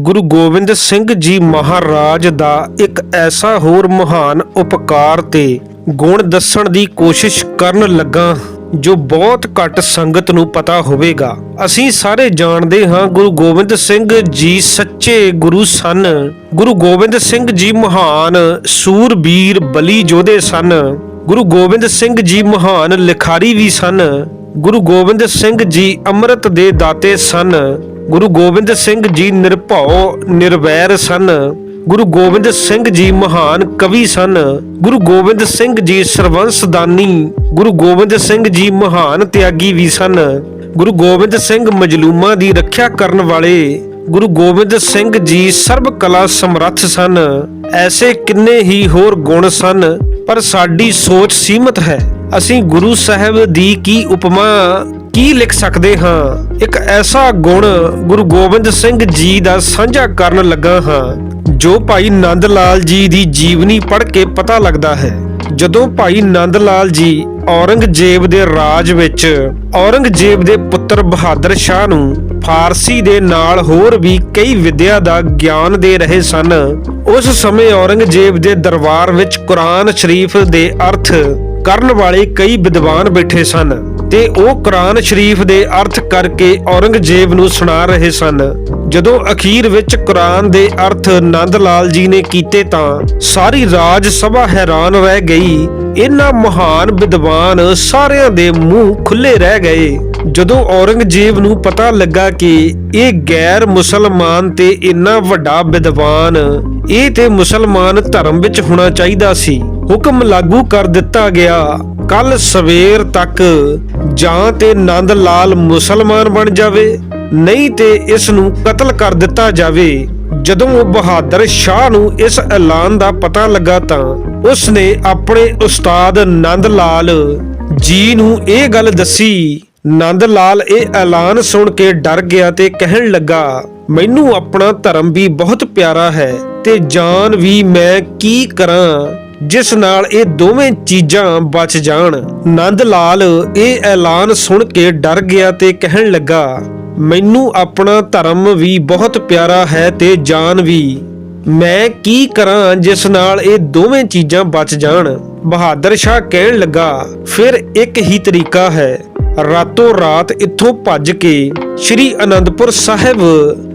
ਗੁਰੂ ਗੋਬਿੰਦ ਸਿੰਘ ਜੀ ਮਹਾਰਾਜ ਦਾ ਇੱਕ ਐਸਾ ਹੋਰ ਮਹਾਨ ਉਪਕਾਰ ਤੇ ਗੁਣ ਦੱਸਣ ਦੀ ਕੋਸ਼ਿਸ਼ ਕਰਨ ਲੱਗਾ ਜੋ ਬਹੁਤ ਘੱਟ ਸੰਗਤ ਨੂੰ ਪਤਾ ਹੋਵੇਗਾ। ਅਸੀਂ ਸਾਰੇ ਜਾਣਦੇ ਹਾਂ ਗੁਰੂ ਗੋਬਿੰਦ ਸਿੰਘ ਜੀ ਸੱਚੇ ਗੁਰੂ ਸਨ। ਗੁਰੂ ਗੋਬਿੰਦ ਸਿੰਘ ਜੀ ਮਹਾਨ ਸੂਰਬੀਰ ਬਲੀ ਯੋਧੇ ਸਨ। ਗੁਰੂ ਗੋਬਿੰਦ ਸਿੰਘ ਜੀ ਮਹਾਨ ਲਿਖਾਰੀ ਵੀ ਸਨ। ਗੁਰੂ ਗੋਬਿੰਦ ਸਿੰਘ ਜੀ ਅੰਮ੍ਰਿਤ ਦੇ ਦਾਤੇ ਸਨ। ਗੁਰੂ ਗੋਬਿੰਦ ਸਿੰਘ ਜੀ ਨਿਰਭਉ, ਨਿਰਵੈਰ ਸਨ। ਗੁਰੂ ਗੋਬਿੰਦ ਸਿੰਘ ਜੀ ਮਹਾਨ ਕਵੀ ਸਨ। ਗੁਰੂ ਗੋਬਿੰਦ ਸਿੰਘ ਜੀ ਸਰਵੰਸਦਾਨੀ। ਗੁਰੂ ਗੋਬਿੰਦ ਸਿੰਘ ਜੀ ਮਹਾਨ ਤਿਆਗੀ ਵੀ ਸਨ। ਗੁਰੂ ਗੋਬਿੰਦ ਸਿੰਘ ਮਜਲੂਮਾਂ ਦੀ ਰੱਖਿਆ ਕਰਨ ਵਾਲੇ। ਗੁਰੂ ਗੋਬਿੰਦ ਸਿੰਘ ਜੀ ਸਰਬ ਕਲਾ ਸਮਰੱਥ ਸਨ। ਐਸੇ ਕਿੰਨੇ ਹੀ ਹੋਰ ਗੁਣ ਸਨ, ਪਰ ਸਾਡੀ ਸੋਚ ਸੀਮਤ ਹੈ। ਅਸੀਂ ਗੁਰੂ ਸਾਹਿਬ ਦੀ ਕੀ ਉਪਮਾ? ਕੀ ਲਿਖ ਸਕਦੇ ਹਾਂ? ਇੱਕ ਐਸਾ ਗੁਣ ਗੁਰੂ ਗੋਬਿੰਦ ਸਿੰਘ ਜੀ ਦਾ ਸਾਂਝਾ ਕਰਨ ਲੱਗਾ ਹਾਂ, ਜੋ ਭਾਈ ਨੰਦ ਲਾਲ ਜੀ ਦੀ ਜੀਵਨੀ ਪੜ੍ਹ ਕੇ ਪਤਾ ਲੱਗਦਾ ਹੈ। ਜਦੋਂ ਭਾਈ ਨੰਦ ਲਾਲ ਜੀ ਔਰੰਗਜ਼ੇਬ ਦੇ ਰਾਜ ਵਿੱਚ ਔਰੰਗਜ਼ੇਬ ਦੇ ਪੁੱਤਰ ਬਹਾਦਰ ਸ਼ਾਹ ਨੂੰ ਫਾਰਸੀ ਦੇ ਨਾਲ ਹੋਰ ਵੀ ਕਈ ਵਿਦਿਆ ਦਾ ਗਿਆਨ ਦੇ ਰਹੇ ਸਨ, ਉਸ ਸਮੇਂ ਔਰੰਗਜ਼ੇਬ ਦੇ ਦਰਬਾਰ ਵਿੱਚ ਕੁਰਾਨ ਸ਼ਰੀਫ ਦੇ ਅਰਥ ਕਰਨ ਵਾਲੇ ਕਈ ਵਿਦਵਾਨ ਬੈਠੇ ਸਨ ਤੇ ਉਹ ਕੁਰਾਨ ਸ਼ਰੀਫ ਦੇ ਅਰਥ ਕਰਕੇ ਔਰੰਗਜ਼ੇਬ ਨੂੰ ਸੁਣਾ ਰਹੇ ਸਨ। ਜਦੋਂ ਅਖੀਰ ਵਿੱਚ ਕੁਰਾਨ ਦੇ ਅਰਥ ਨੰਦ ਲਾਲ ਜੀ ਨੇ ਕੀਤੇ ਤਾਂ ਸਾਰੀ ਰਾਜ ਸਭਾ ਹੈਰਾਨ ਰਹਿ ਗਈ। ਇਹਨਾਂ ਮਹਾਨ ਵਿਦਵਾਨ ਸਾਰਿਆਂ ਦੇ ਮੂੰਹ ਖੁੱਲੇ ਰਹਿ ਗਏ। ਜਦੋਂ ਔਰੰਗਜ਼ੇਬ ਨੂੰ ਪਤਾ ਲੱਗਾ ਕਿ ਇਹ ਗੈਰ ਮੁਸਲਮਾਨ ਤੇ ਇੰਨਾ ਵੱਡਾ ਵਿਦਵਾਨ, ਇਹ ਤੇ ਮੁਸਲਮਾਨ ਧਰਮ ਵਿੱਚ ਹੋਣਾ ਚਾਹੀਦਾ ਸੀ। ਹੁਕਮ ਲਾਗੂ ਕਰ ਦਿੱਤਾ ਗਿਆ। ਕੱਲ ਸਵੇਰ ਤੱਕ ਜਾਂ ਤੇ ਨੰਦ ਲਾਲ ਮੁਸਲਮਾਨ ਬਣ ਜਾਵੇ, ਨਹੀਂ ਤੇ ਇਸ ਨੂੰ ਕਤਲ ਕਰ ਦਿੱਤਾ ਜਾਵੇ। ਜਦੋਂ ਉਹ ਬਹਾਦਰ ਸ਼ਾਹ ਨੂੰ ਇਸ ਐਲਾਨ ਦਾ ਪਤਾ ਲੱਗਾ ਤਾਂ ਉਸ ਨੇ ਆਪਣੇ ਉਸਤਾਦ ਨੰਦ ਲਾਲ ਜੀ ਨੂੰ ਇਹ ਗੱਲ ਦੱਸੀ। ਨੰਦ ਲਾਲ ਇਹ ਐਲਾਨ ਸੁਣ ਕੇ ਡਰ ਗਿਆ ਤੇ ਕਹਿਣ ਲੱਗਾ, ਮੈਨੂੰ ਆਪਣਾ ਧਰਮ ਵੀ ਬਹੁਤ ਪਿਆਰਾ ਹੈ ਤੇ ਜਾਨ ਵੀ ਮੈਂ ਕੀ ਕਰਾਂ? ਜਿਸ ਨਾਲ ਇਹ ਦੋਵੇਂ ਚੀਜ਼ਾਂ ਬਚ ਜਾਣ। ਨੰਦ ਲਾਲ ਇਹ ਐਲਾਨ ਸੁਣ ਕੇ ਡਰ ਗਿਆ ਤੇ ਕਹਿਣ ਲੱਗਾ, ਮੈਨੂੰ ਆਪਣਾ ਧਰਮ ਵੀ ਬਹੁਤ ਪਿਆਰਾ ਹੈ ਤੇ ਜਾਨ ਵੀ। ਮੈਂ ਕੀ ਕਰਾਂ ਜਿਸ ਨਾਲ ਇਹ ਦੋਵੇਂ ਚੀਜ਼ਾਂ ਬਚ ਜਾਣ? ਬਹਾਦਰ ਸ਼ਾਹ ਕਹਿਣ ਲੱਗਾ, ਫਿਰ ਇੱਕ ਹੀ ਤਰੀਕਾ ਹੈ। ਰਾਤੋਂ ਰਾਤ ਇੱਥੋਂ ਭੱਜ ਕੇ ਸ੍ਰੀ ਅਨੰਦਪੁਰ ਸਾਹਿਬ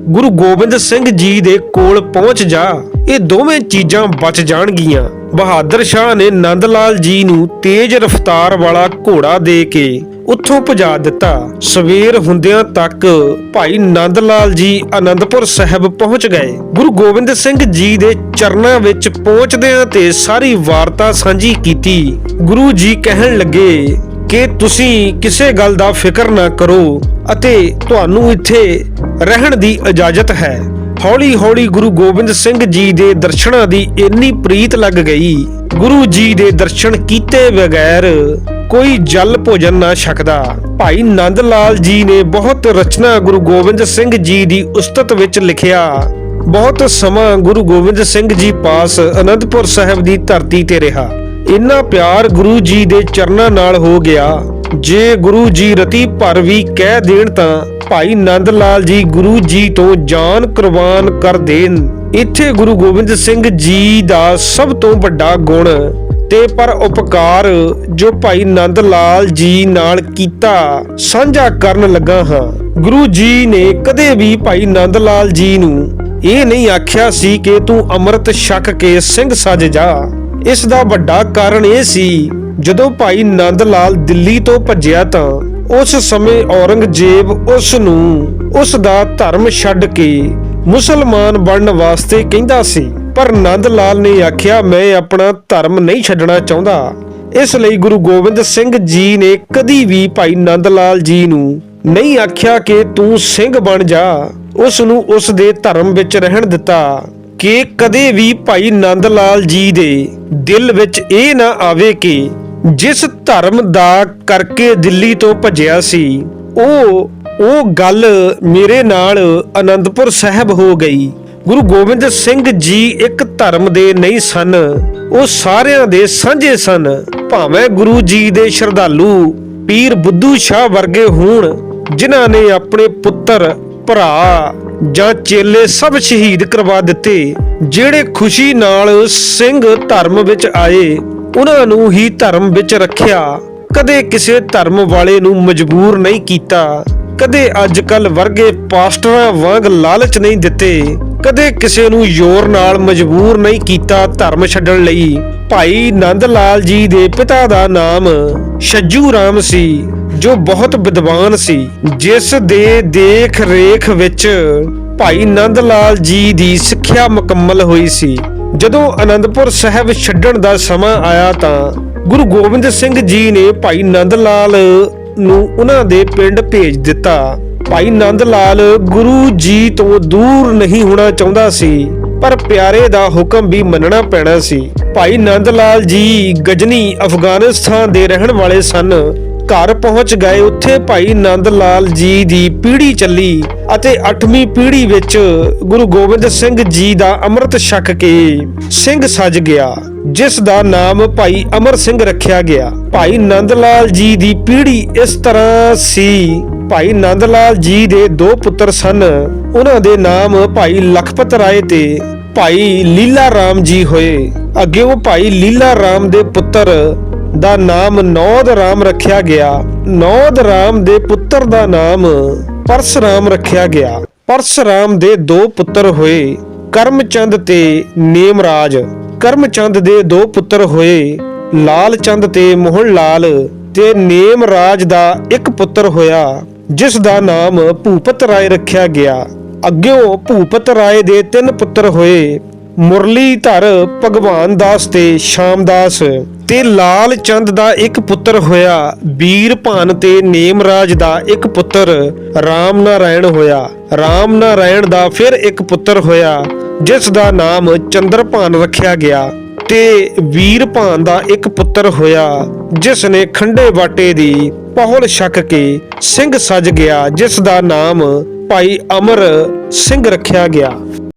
ਗੁਰੂ ਗੋਬਿੰਦ ਸਿੰਘ ਜੀ ਦੇ ਕੋਲ ਪਹੁੰਚ ਜਾ। ਇਹ ਦੋਵੇਂ ਚੀਜ਼ਾਂ ਬਚ ਜਾਣਗੀਆਂ। ਬਹਾਦਰ ਸ਼ਾਹ ਨੇ ਨੰਦ ਲਾਲ ਜੀ ਨੂੰ ਤੇਜ਼ ਰਫ਼ਤਾਰ ਵਾਲਾ ਘੋੜਾ ਦੇ ਕੇ ਉੱਥੋਂ ਭਜਾ ਦਿੱਤਾ। ਸਵੇਰ ਹੁੰਦਿਆਂ ਤੱਕ ਭਾਈ ਨੰਦ ਲਾਲ ਜੀ ਅਨੰਦਪੁਰ ਸਾਹਿਬ ਪਹੁੰਚ ਗਏ। ਗੁਰੂ ਗੋਬਿੰਦ ਸਿੰਘ ਜੀ ਦੇ ਚਰਨਾਂ ਵਿੱਚ ਪਹੁੰਚਦਿਆਂ ਤੇ ਸਾਰੀ ਵਾਰਤਾ ਸਾਂਝੀ ਕੀਤੀ। ਗੁਰੂ ਜੀ ਕਹਿਣ ਲੱਗੇ ਕਿ ਤੁਸੀਂ ਕਿਸੇ ਗੱਲ ਦਾ ਫਿਕਰ ਨਾ ਕਰੋ ਅਤੇ ਤੁਹਾਨੂੰ ਇੱਥੇ ਰਹਿਣ ਦੀ ਇਜਾਜ਼ਤ ਹੈ। ਹੌਲੀ-ਹੌਲੀ ਗੁਰੂ ਗੋਬਿੰਦ ਸਿੰਘ ਜੀ ਦੇ ਦਰਸ਼ਨਾਂ ਦੀ ਇੰਨੀ ਪ੍ਰੀਤ ਲੱਗ ਗਈ। ਗੁਰੂ ਜੀ ਦੇ ਦਰਸ਼ਨ ਕੀਤੇ ਬਗੈਰ ਕੋਈ ਜਲ ਭੋਜਨ ਨਾ ਛਕਦਾ। ਭਾਈ ਨੰਦ ਲਾਲ ਜੀ ਨੇ ਬਹੁਤ ਰਚਨਾ ਗੁਰੂ ਗੋਬਿੰਦ ਸਿੰਘ ਜੀ ਦੀ ਉਸਤਤ ਵਿੱਚ ਲਿਖਿਆ। ਬਹੁਤ ਸਮਾਂ ਗੁਰੂ ਗੋਬਿੰਦ ਸਿੰਘ ਜੀ ਪਾਸ ਅਨੰਦਪੁਰ ਸਾਹਿਬ ਦੀ ਧਰਤੀ ਤੇ ਰਿਹਾ। ਇੰਨਾ ਪਿਆਰ ਗੁਰੂ ਜੀ ਦੇ ਚਰਨਾਂ ਨਾਲ ਹੋ ਗਿਆ। ਜੇ ਗੁਰੂ ਜੀ ਰਤੀ ਭਰ ਵੀ ਕਹਿ ਦੇਣ ਤਾਂ ਭਾਈ ਨੰਦ ਲਾਲ ਜੀ ਗੁਰੂ ਜੀ ਤੋਂ ਜਾਨ ਕੁਰਬਾਨ ਕਰ ਦੇਣ। ਇੱਥੇ ਗੁਰੂ ਗੋਬਿੰਦ ਸਿੰਘ ਜੀ ਦਾ ਸਭ ਤੋਂ ਵੱਡਾ ਗੁਣ ਤੇ ਪਰ ਉਪਕਾਰ ਜੋ ਭਾਈ ਨੰਦ ਲਾਲ ਜੀ ਨਾਲ ਕੀਤਾ, ਸਾਂਝਾ ਕਰਨ ਲੱਗਾ ਹਾਂ। ਗੁਰੂ ਜੀ ਨੇ ਕਦੇ ਵੀ ਭਾਈ ਨੰਦ ਲਾਲ ਜੀ ਨੂੰ ਇਹ ਨਹੀਂ ਆਖਿਆ ਸੀ ਕਿ ਤੂੰ ਅੰਮ੍ਰਿਤ ਛਕ ਕੇ ਸਿੰਘ ਸਜ ਜਾ। ਇਸ ਦਾ ਵੱਡਾ ਕਾਰਨ ਇਹ ਸੀ, ਜਦੋਂ ਭਾਈ ਨੰਦ ਲਾਲ ਦਿੱਲੀ ਤੋਂ ਭੱਜਿਆ ਤਾਂ ਉਸ ਸਮੇਂ ਔਰੰਗਜ਼ੇਬ ਉਸ ਨੂੰ ਉਸ ਦਾ ਧਰਮ ਛੱਡ ਕੇ ਮੁਸਲਮਾਨ ਬਣਨ ਵਾਸਤੇ ਕਹਿੰਦਾ ਸੀ। ਪਰ ਨੰਦ ਲਾਲ ਨੇ ਆਖਿਆ, ਮੈਂ ਆਪਣਾ ਧਰਮ ਨਹੀਂ ਛੱਡਣਾ ਚਾਹੁੰਦਾ। ਇਸ ਲਈ ਗੁਰੂ ਗੋਬਿੰਦ ਸਿੰਘ ਜੀ ਨੇ ਕਦੀ ਵੀ ਭਾਈ ਨੰਦ ਲਾਲ ਜੀ ਨੂੰ ਨਹੀਂ ਆਖਿਆ ਕਿ ਤੂੰ ਸਿੰਘ ਬਣ ਜਾ। ਉਸ ਨੂੰ ਉਸ ਦੇ ਧਰਮ ਵਿੱਚ ਰਹਿਣ ਦਿੱਤਾ। ਕਿ ਕਦੇ ਵੀ ਭਾਈ ਨੰਦ ਲਾਲ ਜੀ ਦੇ ਦਿਲ ਵਿੱਚ ਇਹ ਨਾ ਆਵੇ ਕਿ ਜਿਸ ਧਰਮ ਦਾ ਕਰਕੇ ਦਿੱਲੀ ਤੋਂ ਭੱਜਿਆ ਸੀ, ਉਹ ਉਹ ਗੱਲ ਮੇਰੇ ਨਾਲ ਆਨੰਦਪੁਰ ਸਾਹਿਬ ਹੋ ਗਈ। ਗੁਰੂ ਗੋਬਿੰਦ ਸਿੰਘ ਜੀ ਇੱਕ ਧਰਮ ਦੇ ਨਹੀਂ ਸਨ, ਉਹ ਸਾਰਿਆਂ ਦੇ ਸਾਂਝੇ ਸਨ। ਭਾਵੇਂ ਗੁਰੂ ਜੀ ਦੇ ਸ਼ਰਧਾਲੂ ਪੀਰ ਬੁੱਧੂ ਸ਼ਾਹ ਵਰਗੇ ਹੋਣ, ਜਿਨ੍ਹਾਂ ਨੇ ਆਪਣੇ ਪੁੱਤਰ, ਭਰਾ ਜਾਂ ਚੇਲੇ ਸਭ ਸ਼ਹੀਦ ਕਰਵਾ ਦਿੱਤੇ, ਜਿਹੜੇ ਖੁਸ਼ੀ ਨਾਲ ਸਿੰਘ ਧਰਮ ਵਿੱਚ ਆਏ ਉਹਨਾਂ ਨੂੰ ਹੀ ਧਰਮ ਵਿੱਚ ਰੱਖਿਆ। ਕਦੇ ਕਿਸੇ ਧਰਮ ਵਾਲੇ ਨੂੰ ਮਜਬੂਰ ਨਹੀਂ ਕੀਤਾ। ਕਦੇ ਅੱਜ ਕੱਲ ਵਰਗੇ ਪਾਸਟਰਾਂ ਵਾਂਗ ਲਾਲਚ ਨਹੀਂ ਦਿੱਤੇ। ਕਦੇ ਕਿਸੇ ਨੂੰ ਜ਼ੋਰ ਨਾਲ ਮਜਬੂਰ ਨਹੀਂ ਕੀਤਾ ਧਰਮ ਛੱਡਣ ਲਈ। ਭਾਈ ਨੰਦ ਲਾਲ ਜੀ ਦੇ ਪਿਤਾ ਦਾ ਨਾਮ ਛੱਜੂ ਰਾਮ ਸੀ, ਜੋ ਬਹੁਤ ਵਿਦਵਾਨ ਸੀ। ਜਿਸ ਦੇ ਦੇਖ ਰੇਖ ਵਿੱਚ ਭਾਈ ਨੰਦ ਲਾਲ ਜੀ ਦੀ ਸਿੱਖਿਆ ਮੁਕੰਮਲ ਹੋਈ ਸੀ। ਜਦੋਂ ਅਨੰਦਪੁਰ ਸਾਹਿਬ ਛੱਡਣ ਦਾ ਸਮਾਂ ਆਇਆ ਤਾਂ ਗੁਰੂ ਗੋਬਿੰਦ ਸਿੰਘ ਜੀ ਨੇ ਭਾਈ ਨੰਦ ਲਾਲ ਨੂੰ ਉਹਨਾਂ ਦੇ ਪਿੰਡ ਭੇਜ ਦਿੱਤਾ। ਭਾਈ ਨੰਦ ਲਾਲ ਗੁਰੂ ਜੀ ਤੋਂ ਦੂਰ ਨਹੀਂ ਹੋਣਾ ਚਾਹੁੰਦਾ ਸੀ, ਪਰ ਪਿਆਰੇ ਦਾ ਹੁਕਮ ਵੀ ਮੰਨਣਾ ਪੈਣਾ ਸੀ। ਭਾਈ ਨੰਦ ਲਾਲ ਜੀ ਗਜਨੀ ਅਫਗਾਨਿਸਤਾਨ ਦੇ ਰਹਿਣ ਵਾਲੇ ਸਨ। ਘਰ ਪਹੁੰਚ ਗਏ, ਉੱਥੇ ਭਾਈ ਨੰਦ ਲਾਲ ਜੀ ਦੀ ਪੀੜੀ ਚੱਲੀ ਅਤੇ 8ਵੀਂ ਪੀੜੀ ਵਿੱਚ ਗੁਰੂ ਗੋਬਿੰਦ ਸਿੰਘ ਜੀ ਦਾ ਅੰਮ੍ਰਿਤ ਛਕ ਕੇ ਸਿੰਘ ਸੱਜ ਗਿਆ, ਜਿਸ ਦਾ ਨਾਮ ਭਾਈ ਅਮਰ ਸਿੰਘ ਰੱਖਿਆ ਗਿਆ। ਭਾਈ ਨੰਦ ਲਾਲ ਜੀ ਦੀ ਪੀੜ੍ਹੀ ਇਸ ਤਰ੍ਹਾਂ ਸੀ, ਭਾਈ ਨੰਦ ਲਾਲ ਜੀ ਦੇ ਦੋ ਪੁੱਤਰ ਸਨ, ਉਹਨਾਂ ਦੇ ਨਾਮ ਭਾਈ ਲਖਪਤ ਰਾਏ ਤੇ ਭਾਈ ਲੀਲਾ ਰਾਮ ਜੀ ਹੋਏ। ਅੱਗੇ ਉਹ ਭਾਈ ਲੀਲਾ ਰਾਮ ਦੇ ਪੁੱਤਰ ਦਾ ਨਾਮ ਨੌਦ ਰਾਮ ਰੱਖਿਆ ਗਿਆ। ਨੌਦ ਰਾਮ ਦੇ ਪੁੱਤਰ ਦਾ ਨਾਮ ਪਰਸਰਾਮ ਰੱਖਿਆ ਗਿਆ। ਪਰਸਰਾਮ ਦੇ ਦੋ ਪੁੱਤਰ ਹੋਏ, ਕਰਮਚੰਦ ਤੇ ਨੇਮਰਾਜ। ਕਰਮਚੰਦ ਦੇ ਦੋ ਪੁੱਤਰ ਹੋਏ ਲਾਲ ਚੰਦ ਤੇ ਮੋਹਨ ਲਾਲ ਤੇ ਨੇਮਰਾਜ ਦਾ ਇੱਕ ਪੁੱਤਰ ਹੋਇਆ, ਜਿਸ ਦਾ ਨਾਮ ਭੂਪਤ ਰਾਏ ਰੱਖਿਆ ਗਿਆ। ਅੱਗਿਓਂ ਭੂਪਤ ਰਾਏ ਦੇ ਤਿੰਨ ਪੁੱਤਰ ਹੋਏ ਮੁਰਲੀ ਧਰ ਭਗਵਾਨ ਦਾਸ ਤੇ ਸ਼ਾਮਦਾਸ ਤੇ ਲਾਲ ਚੰਦ ਦਾ ਇੱਕ ਪੁੱਤਰ ਹੋਇਆ, ਵੀਰ ਭਾਨ ਤੇ ਨੇਮਰਾਜ ਦਾ ਇੱਕ ਪੁੱਤਰ ਰਾਮ ਨਾਰਾਇਣ ਹੋਇਆ। ਰਾਮ ਨਾਰਾਇਣ ਦਾ ਫਿਰ ਇੱਕ ਪੁੱਤਰ ਹੋਇਆ, ਜਿਸ ਦਾ ਨਾਮ ਚੰਦਰਭਾਨ ਰੱਖਿਆ ਗਿਆ ਤੇ ਵੀਰ ਭਾਨ ਦਾ ਇੱਕ ਪੁੱਤਰ ਹੋਇਆ, ਜਿਸ ਨੇ ਖੰਡੇ ਬਾਟੇ ਦੀ ਪਹੁਲ ਛਕ ਕੇ ਸਿੰਘ ਸੱਜ ਗਿਆ, ਜਿਸ ਦਾ ਨਾਮ ਭਾਈ ਅਮਰ ਸਿੰਘ ਰੱਖਿਆ ਗਿਆ।